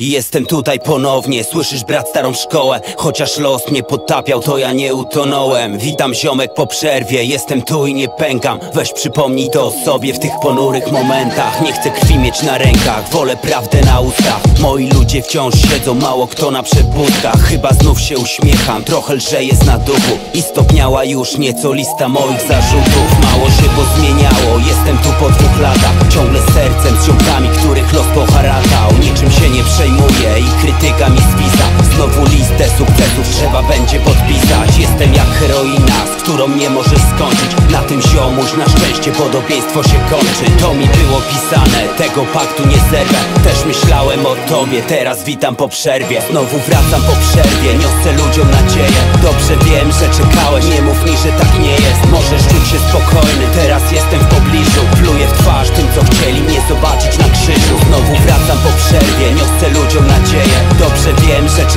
Jestem tutaj ponownie, słyszysz brat starą szkołę? Chociaż los mnie podtapiał, to ja nie utonąłem. Witam ziomek po przerwie, jestem tu i nie pękam. Weź przypomnij to sobie w tych ponurych momentach. Nie chcę krwi mieć na rękach, wolę prawdę na ustach. Moi ludzie wciąż siedzą, mało kto na przepustkach Chyba znów się uśmiecham, trochę lżej jest na duchu. I stopniała już nieco lista moich zarzutów. Mało się pozmieniało, jestem tu po dwóch latach. Ciągle sercem, z ziomkami, nie przejmuję i krytyka mi zwisa Znowu listę sukcesów trzeba będzie podpisać. Jestem jak heroina, z którą nie możesz skończyć. Na tym ziomuś na szczęście podobieństwo się kończy. To mi było pisane, tego paktu nie zerwę. Też myślałem o tobie, teraz witam po przerwie. Znowu wracam po przerwie, niosę ludziom nadzieję. Dobrze wiem, że czekałeś, nie mów mi, że tak nie jest. Możesz czuć się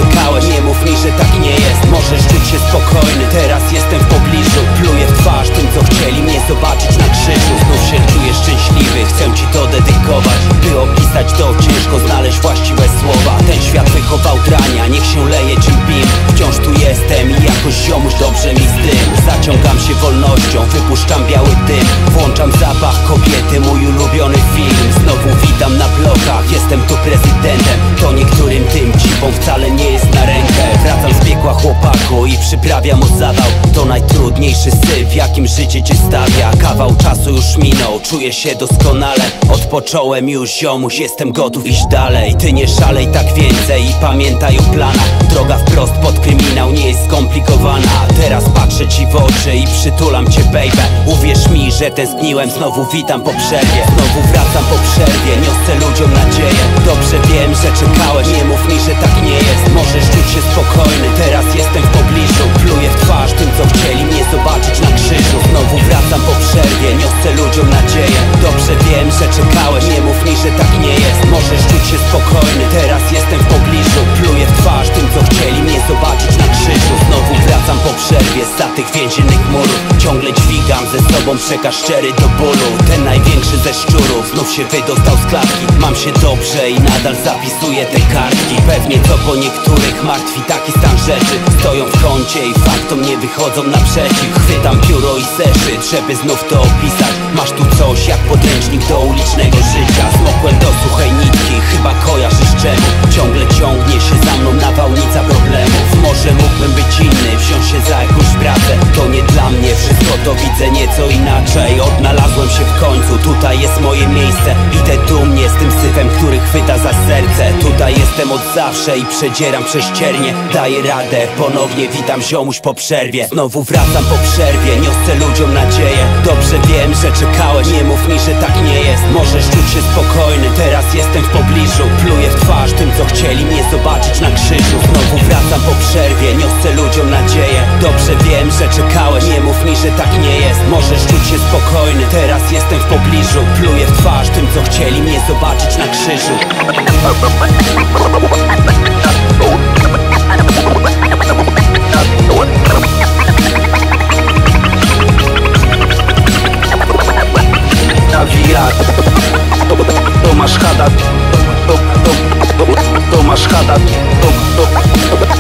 czekałeś, nie mów mi, że tak nie jest. Możesz czuć się spokojny, teraz jestem w pobliżu. Pluję w twarz tym, co chcieli mnie zobaczyć na krzyżu. Znów się czuję szczęśliwy, chcę ci to dedykować. By opisać to ciężko znaleźć właściwe słowa. Ten świat wychował drania, niech się leje czym bim Wciąż tu jestem i jakoś ziomuś dobrze mi z tym. Zaciągam się wolnością, wypuszczam biały dym. Włączam zapach kobiety, mój ulubiony film. Znowu witam na blokach, jestem tu prezydentem. To niektórym tym wcale nie jest na rękę. Wracam z piekła chłopaku i przyprawiam o zawał. To najtrudniejszy syf, jakim życie cię stawia. Kawał czasu już minął, czuję się doskonale. Odpocząłem już ziomuś, jestem gotów iść dalej. Ty nie szalej tak więcej i pamiętaj o planach. Droga patrzę ci w oczy i przytulam cię baby. Uwierz mi, że tęskniłem, znowu witam po przerwie. Znowu wracam po przerwie, niosę ludziom nadzieję. Dobrze wiem, że czekałeś, nie mów mi, że tak nie jest. Możesz czuć się spokojny, teraz jestem w pobliżu. Pluję w twarz tym, przekaz szczery do bólu Ten największy ze szczurów. Znów się wydostał z klatki Mam się dobrze i nadal zapisuję te kartki. Pewnie co po niektórych martwi taki stan rzeczy. Stoją w kącie i faktom nie wychodzą naprzeciw. Chwytam pióro i zeszyt, żeby znów to opisać. Masz tu coś jak podręcznik do ulicznego życia. Smokłem do suchej nitki, chyba kojarzysz czemu. Ciągle ciągnie się za mną nawałnica problemów. Może mógłbym być inny, wziąć się za jakąś pracę. To nie dla mnie, wszystko to widzę nieco tutaj jest moje miejsce Idę dumnie z tym syfem, który chwyta za serce. Tutaj jestem od zawsze i przedzieram prześciernie Daję radę, ponownie witam ziomuś po przerwie. Znowu wracam po przerwie, niosę ludziom nadzieję. Dobrze wiem, że czekałeś, nie mów mi, że tak nie jest. Możesz czuć się spokojny, teraz jestem w pobliżu. Pluję w twarz tym, co chcieli mnie zobaczyć na krzyżu. Znowu wracam po przerwie, Dobrze wiem, że czekałeś, nie mów mi, że tak nie jest. Możesz czuć się spokojny, teraz jestem w pobliżu. Pluję w twarz tym, co chcieli mnie zobaczyć na krzyżu. Nawijać To, to, to masz chada to,